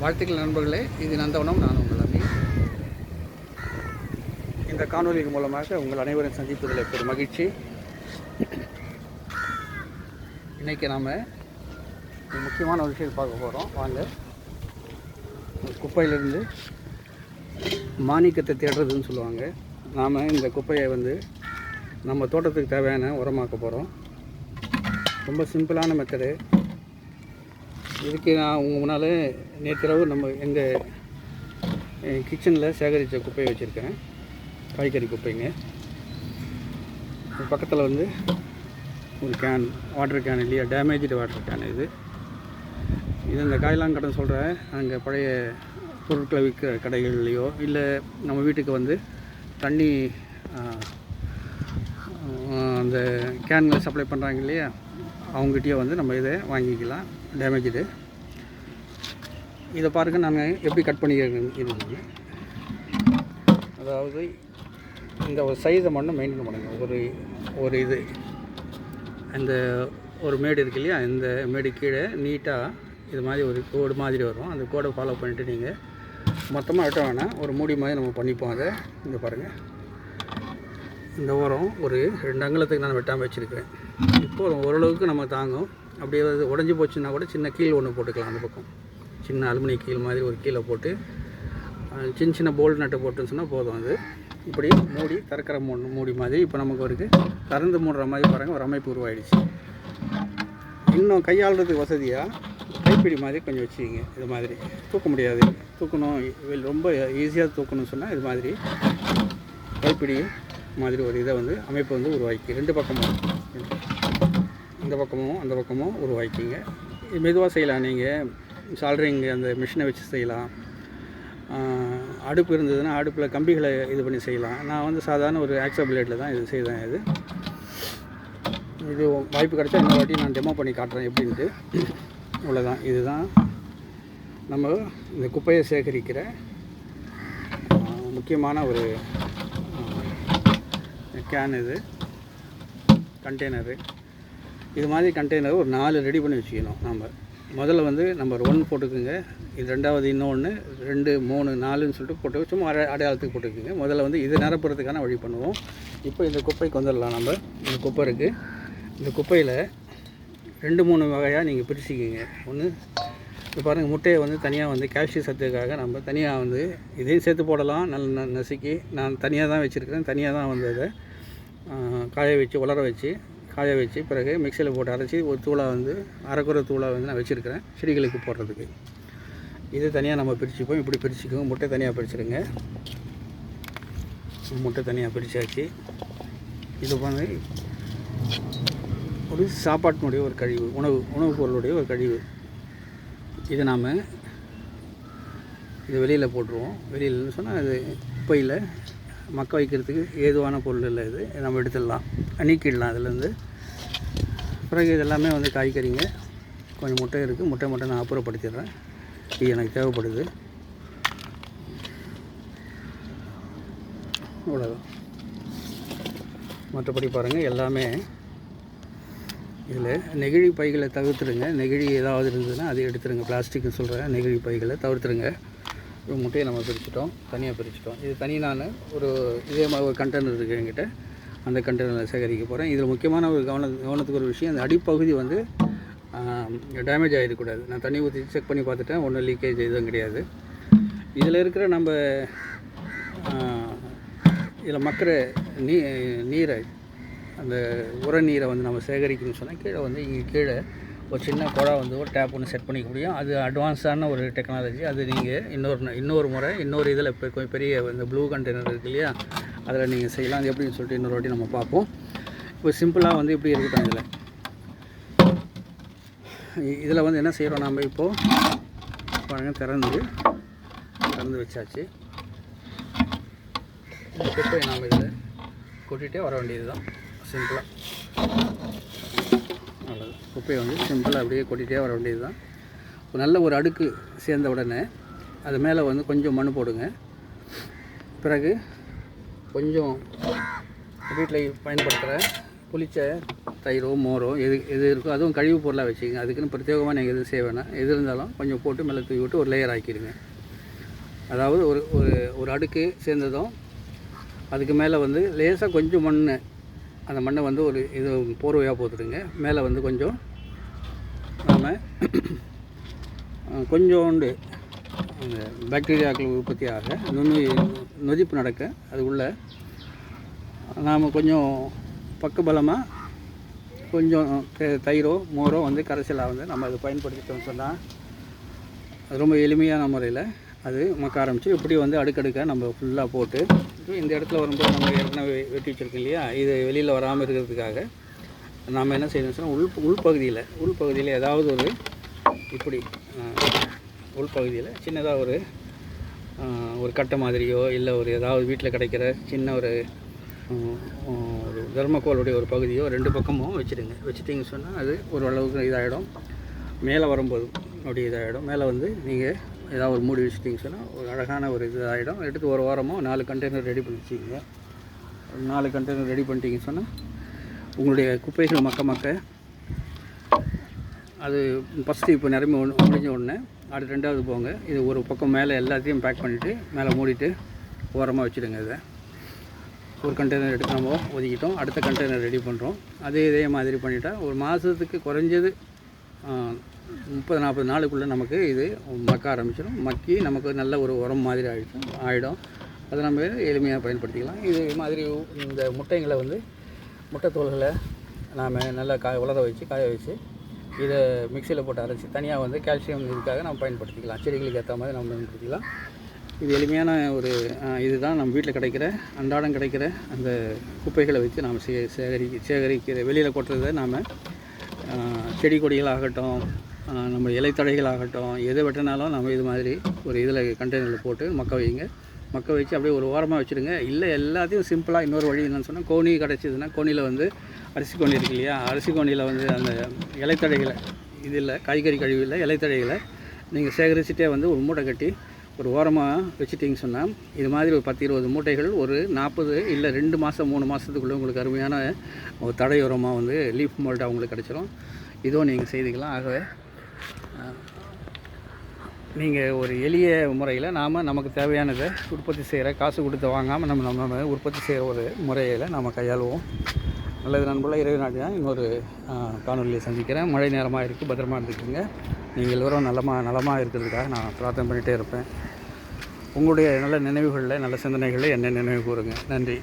வாழ்த்துக்கள் நண்பர்களே. இது நந்தவனம் நான் உங்கள் அண்ணி இந்த காணொலி மூலமாக உங்கள் அனைவரும் சந்திப்பதில் பெரும் மகிழ்ச்சி. இன்றைக்கி நாம் முக்கியமான ஒரு விஷயம் பார்க்க போகிறோம் வாங்க. குப்பையிலேருந்து குப்பையிலிருந்து மாணிக்கத்தை தேடுறதுன்னு சொல்லுவாங்க. நாம் இந்த குப்பையை வந்து நம்ம தோட்டத்துக்கு தேவையான உரமாக்க போகிறோம் ரொம்ப சிம்பிளான மெத்தடு இதுக்கு நான் உங்கள் முன்னால் நேற்றிரவு நம்ம எங்கள் கிச்சனில் சேகரித்த குப்பையை வச்சுருக்கேன். காய்கறி குப்பைங்க. பக்கத்தில் வந்து ஒரு கேன் வாட்டர் கேன் இல்லையா? டேமேஜ்டு வாட்டர் கேன் இது. இது இந்த காயெல்லாம் கடன் சொல்கிறேன் அங்கே பழைய பொருட்களை விற்கிற கடைகள்லையோ இல்லை நம்ம வீட்டுக்கு வந்து தண்ணி அந்த கேன்களை சப்ளை பண்ணுறாங்க இல்லையா? அவங்ககிட்டயே வந்து நம்ம இதை வாங்கிக்கலாம். டேமேஜ் இது. இதை பாருங்கள் நாங்கள் எப்படி கட் பண்ணிக்கிறேன் அதாவது இந்த ஒரு சைஸை மட்டும் மெயின்டைன் பண்ணுங்க. ஒரு ஒரு இது. இந்த ஒரு மேடு இருக்கு இல்லையா இந்த மேடு கீழே நீட்டாக இது மாதிரி ஒரு கோடு மாதிரி வரும். அந்த கோடை ஃபாலோ பண்ணிட்டு நீங்கள் மொத்தமாக வெட்ட வேணாம். ஒரு மூடி மாதிரி நம்ம பண்ணிப்போம் அதை. இங்கே பாருங்கள் இந்த ஓரம் ஒரு ரெண்டு அங்குலத்துக்கு நான் வெட்டாமல் வச்சுருக்கேன் இப்போ ஓரளவுக்கு நம்ம தாங்கும். அப்படியே அது உடஞ்சி போச்சுன்னா கூட சின்ன கீழ் ஒன்று போட்டுக்கலாம் அந்த பக்கம். சின்ன அலுமினிய கீழ் மாதிரி ஒரு கீழே போட்டு சின்ன சின்ன போல்ட் நட்டு போட்டுன்னு சொன்னால் போதும் அது. இப்படி மூடி திறக்கிற மூ மூடி மாதிரி இப்போ நமக்கு ஒரு திறந்து மூடுற மாதிரி பாருங்கள் ஒரு அமைப்பு உருவாயிடுச்சு. இன்னும் கையாளுறதுக்கு வசதியாக கைப்பிடி மாதிரி கொஞ்சம் வச்சுக்கிங்க இது மாதிரி. தூக்க முடியாது. தூக்கணும் ரொம்ப ஈஸியாக தூக்கணும்னு சொன்னால் இது மாதிரி கைப்பிடி மாதிரி ஒரு இதை வந்து அமைப்பு வந்து உருவாக்கி ரெண்டு பக்கமும். இந்த பக்கமும் அந்த பக்கமும் உருவாக்கிங்க இது மெதுவாக செய்யலாம். நீங்கள் சால்ரிங் அந்த மிஷினை வச்சு செய்யலாம். அடுப்பு இருந்ததுன்னா அடுப்பில் கம்பிகளை இது பண்ணி செய்யலாம். நான் வந்து சாதாரண ஒரு ஆக்சா பிளேட்டில் தான் இது செய்தேன் இது. இது வாய்ப்பு கிடச்சா இந்த வாட்டி நான் டெமோ பண்ணி காட்டுறேன் எப்படின்ட்டு. இவ்வளோதான் இதுதான் நம்ம இந்த குப்பையை சேகரிக்கிற முக்கியமான ஒரு கேன் இது. கண்டெய்னரு இது மாதிரி கண்டெய்னர் ஒரு நாலு ரெடி பண்ணி வச்சுக்கணும் நம்ம முதல்ல வந்து நம்பர் ஒன் போட்டுக்குங்க. இது ரெண்டாவது இன்னொன்று ரெண்டு மூணு நாலுன்னு சொல்லிட்டு போட்டு சும்மா அடை அடையாளத்துக்கு போட்டுக்குங்க. முதல்ல வந்து இது நிரப்புறதுக்கான வழி பண்ணுவோம். இப்போ இந்த குப்பைக்கு வந்துடலாம் நம்ம. இந்த குப்பை இருக்குது இந்த குப்பையில் ரெண்டு மூணு வகையாக நீங்கள் பிரிச்சுக்கிங்க. ஒன்று இப்போ பாருங்கள் முட்டையை வந்து தனியாக வந்து கால்சியம் சத்துக்காக நம்ம தனியாக வந்து இதையும் சேர்த்து போடலாம். நல்ல ந- நசுக்கி நான் தனியாக தான் வச்சுருக்கிறேன். தனியாக தான் வந்து அதை காய வச்சு உலர வச்சு காய வச்சு பிறகு மிக்சியில் போட்டு அரைச்சி ஒரு தூளாக வந்து அரைக்குற தூளாக வந்து நான் வச்சுருக்கிறேன் செடிகளுக்கு போடுறதுக்கு. இது தனியாக நம்ம பிரிச்சுப்போம். இப்படி பிரிச்சுக்குவோம் முட்டை தனியாக பிரிச்சுருங்க. முட்டை தனியாக பிரித்தாச்சு இது வந்து ஒரு சாப்பாட்டினுடைய ஒரு கழிவு உணவு உணவுப் பொருளுடைய ஒரு கழிவு. இதை நாம் இது வெளியில் போட்டுருவோம். வெளியில்னு சொன்னால் அது குப்பையில் மக்க வைக்கிறதுக்கு ஏதுவான பொருள் இல்லை இது. நம்ம எடுத்துடலாம். நீக்கிடலாம் அதுலேருந்து பிறகு இது எல்லாமே வந்து காய்கறிங்க. கொஞ்சம் முட்டை இருக்குது முட்டை மட்டும் நான் அப்புறப்படுத்திடுறேன். இது எனக்கு தேவைப்படுது. இவ்வளோதான் மற்றபடி பாருங்கள் எல்லாமே இதில் நெகிழி பைகளை தவிர்த்துடுங்க. நெகிழி ஏதாவது இருந்ததுன்னா அதை எடுத்துருங்க பிளாஸ்டிக்னு சொல்கிறேன் நெகிழி பைகளை தவிர்த்துடுங்க. ஒரு முட்டையை நம்ம பிரிச்சுட்டோம். தனியாக பிரிச்சுட்டோம். இது தனி நான் ஒரு இதே மாதிரி ஒரு கண்டெய்னர் இருக்குது என்கிட்ட. அந்த கண்டெய்னரில் சேகரிக்க போகிறேன் இதில் முக்கியமான ஒரு கவன கவனத்துக்கு ஒரு விஷயம் அந்த அடிப்பகுதி வந்து டேமேஜ் ஆகிடக்கூடாது நான் தண்ணி ஊற்றி செக் பண்ணி பார்த்துட்டேன். ஒன்றும் லீக்கேஜ் எதுவும் கிடையாது. இதில் இருக்கிற நம்ம இதில் மக்கிற நீ நீரை அந்த உர நீரை வந்து நம்ம சேகரிக்கணும்னு சொன்னால் கீழே வந்து இங்கே கீழே ஒரு சின்ன குழா வந்து ஒரு டேப் ஒன்று செட் பண்ணிக்க முடியும். அது அட்வான்ஸான ஒரு டெக்னாலஜி அது நீங்கள் இன்னொரு ந- இன்னொரு முறை இன்னொரு இதில் இப்போ கொஞ்சம் பெரிய இந்த ப்ளூ கண்டெய்னர் இருக்கு இல்லையா? அதில் நீங்கள் செய்யலாம். அது எப்படின்னு சொல்லிட்டு இன்னொரு வாட்டி நம்ம பார்ப்போம். இப்போ சிம்பிளாக வந்து இப்படி இருக்கட்டும் இதில். இதில் வந்து என்ன செய்கிறோம் நம்ம இப்போது பாருங்க திறந்து திறந்து வச்சாச்சு. இந்த குப்பையை நாம் இதில் கொட்டிகிட்டே வர வேண்டியது தான் சிம்பிளாக அவ்வளோதான் குப்பையை வந்து சிம்பிளாக அப்படியே கொட்டிகிட்டே வர வேண்டியது தான் ஒரு நல்ல ஒரு அடுக்கு சேர்ந்த உடனே அது மேலே வந்து கொஞ்சம் மண் போடுங்க. பிறகு கொஞ்சம் வீட்டில் பயன்படுத்துகிற புளிச்ச தயிரோ மோரோ எது எது இருக்கோ அதுவும் கழிவு பொருளாக வச்சுக்கோங்க. அதுக்குன்னு பிரத்யேகமாக நீங்கள் எதுவும் செய்ய வேணாம். எது இருந்தாலும் கொஞ்சம் போட்டு மேலே தூவி விட்டு ஒரு லேயர் ஆக்கிடுங்க. அதாவது ஒரு ஒரு ஒரு அடுக்கு சேர்ந்ததும் அதுக்கு மேலே வந்து லேசாக கொஞ்சம் மண் அந்த மண்ணை வந்து ஒரு இது போர்வையாக போட்டுடுங்க. மேலே வந்து கொஞ்சம் நாம் கொஞ்சோண்டு அந்த பாக்டீரியாக்கள் உற்பத்தியாக நுண்ணுயிர் நொதிப்பு நடக்க அது உள்ள. நாம் கொஞ்சம் பக்கபலமாக கொஞ்சம் தயிரோ மோரோ வந்து கரைசலாக வந்து நம்ம அதை பயன்படுத்திட்டோம்னு சொன்னால் அது ரொம்ப எளிமையான முறையில் அது மக்க ஆரம்பிச்சு இப்படி வந்து அடுக்கடுக்காக நம்ம ஃபுல்லாக போட்டு இந்த இடத்துல வரும்போது நம்ம ஏற்கனவே வெட்டி வச்சுருக்கோம் இல்லையா? இது வெளியில் வராமல் இருக்கிறதுக்காக நாம் என்ன செய்யணும் சொன்னால் உள் உள்பகுதியில் உள்பகுதியில் ஏதாவது ஒரு இப்படி உள்பகுதியில் சின்னதாக ஒரு ஒரு கட்டை மாதிரியோ இல்லை ஒரு ஏதாவது வீட்டில் கிடைக்கிற சின்ன ஒரு ஒரு தர்மக்கோளுடைய ஒரு பகுதியோ ரெண்டு பக்கமும் வச்சுடுங்க. வச்சுட்டிங்க சொன்னால் அது ஒரு அளவுக்கு இதாகிடும். மேலே வரும்போது அப்படி இதாகிடும். மேலே வந்து நீங்கள் ஏதாவது ஒரு மூடி வச்சுட்டிங்க சொன்னால் ஒரு அழகான ஒரு இது ஆகிடும். எடுத்து ஒரு வாரமோ நாலு கண்டெய்னர் ரெடி பண்ணி வச்சுக்கோங்க. ஒரு நாலு கண்டெய்னர் ரெடி பண்ணிட்டீங்க சொன்னால் உங்களுடைய குப்பைகள் மக்க மக்க அது ஃபஸ்ட்டு இப்போ நிரம்பி ஒன்று முடிஞ்ச உடனே அடுத்து ரெண்டாவது போங்க. இது ஒரு பக்கம் மேலே எல்லாத்தையும் பேக் பண்ணிவிட்டு மேலே மூடிட்டு ஓரமாக வச்சுடுங்க இதை. ஒரு கண்டெய்னர் எடுத்து நம்ம ஒதுக்கிட்டோம். அடுத்த கண்டெய்னர் ரெடி பண்ணுறோம் அதே இதே மாதிரி பண்ணிட்டா ஒரு மாதத்துக்கு குறைஞ்சது முப்பது நாற்பது நாளுக்குள்ளே நமக்கு இது மக்க ஆரம்பிச்சிடும். மக்கி நமக்கு நல்ல ஒரு உரம் மாதிரி ஆகிடும் ஆகிடும் அதை நம்ம எளிமையாக பயன்படுத்திக்கலாம். இது மாதிரி இந்த முட்டைங்களை வந்து முட்டை தோல்களை நாம் நல்லா காய உலர வச்சு காய வச்சு இதை மிக்சியில் போட்டு அரைச்சி தனியாக வந்து கால்சியம் இதுக்காக நம்ம பயன்படுத்திக்கலாம். செடிகளுக்கு ஏற்ற மாதிரி நம்ம பயன்படுத்திக்கலாம். இது எளிமையான ஒரு இதுதான். நம்ம வீட்டில் கிடைக்கிற அன்றாடம் கிடைக்கிற அந்த குப்பைகளை வச்சு நாம் சே சேகரிக்க சேகரிக்கிற வெளியில் கொட்டுறதை நாம் செடி கொடிகளாகட்டும் ஆகட்டும் நம்ம இலைத்தழைகளாகட்டும் எதை வெட்டினாலும் நம்ம இது மாதிரி ஒரு இதில் கண்டெய்னரில் போட்டு மக்க வைங்க. மக்க வச்சு அப்படியே ஒரு ஓரமாக வச்சுருங்க. இல்லை எல்லாத்தையும் சிம்பிளாக இன்னொரு வழி என்னன்னு சொன்னால் கோணி கிடச்சிதுன்னா கோணியில் வந்து அரிசி கோணி இருக்கு இல்லையா? அரிசி கோணியில் வந்து அந்த இலைத்தழைகளை இதில் காய்கறி கழிவில் இலைத்தடைகளை நீங்கள் சேகரிச்சுட்டே வந்து ஒரு மூட்டை கட்டி ஒரு ஓரமாக வச்சுட்டிங்கன்னு சொன்னால் இது மாதிரி ஒரு பத்து இருபது மூட்டைகள் ஒரு நாற்பது இல்லை ரெண்டு மாதம் மூணு மாதத்துக்குள்ளே உங்களுக்கு அருமையான ஒரு தடை உரமாக வந்து லீஃப் மோல்ட்டாக உங்களுக்கு கிடச்சிரும். இதுவும் நீங்கள் செய்துக்கலாம். ஆகவே நீங்கள் ஒரு எளிய முறையில் நாம் நமக்கு தேவையானதை உற்பத்தி செய்கிற காசு கொடுத்து வாங்காமல் நம்ம நம்ம உற்பத்தி செய்கிற ஒரு முறையில் நாம் கையாளுவோம். நல்லது நண்பர்களாக இரவு நாட்டினா இன்னொரு காணொலியை சந்திக்கிறேன். மழை நேரமாக இருக்குது பத்திரமா இருந்துக்கோங்க. நீங்கள் எல்லோரும் நலமாக நலமாக இருக்கிறதுக்காக நான் பிரார்த்தனை பண்ணிகிட்டே இருப்பேன். உங்களுடைய நல்ல நினைவுகளில் நல்ல சிந்தனைகளில் என்ன நினைவு கூறுங்க. நன்றி.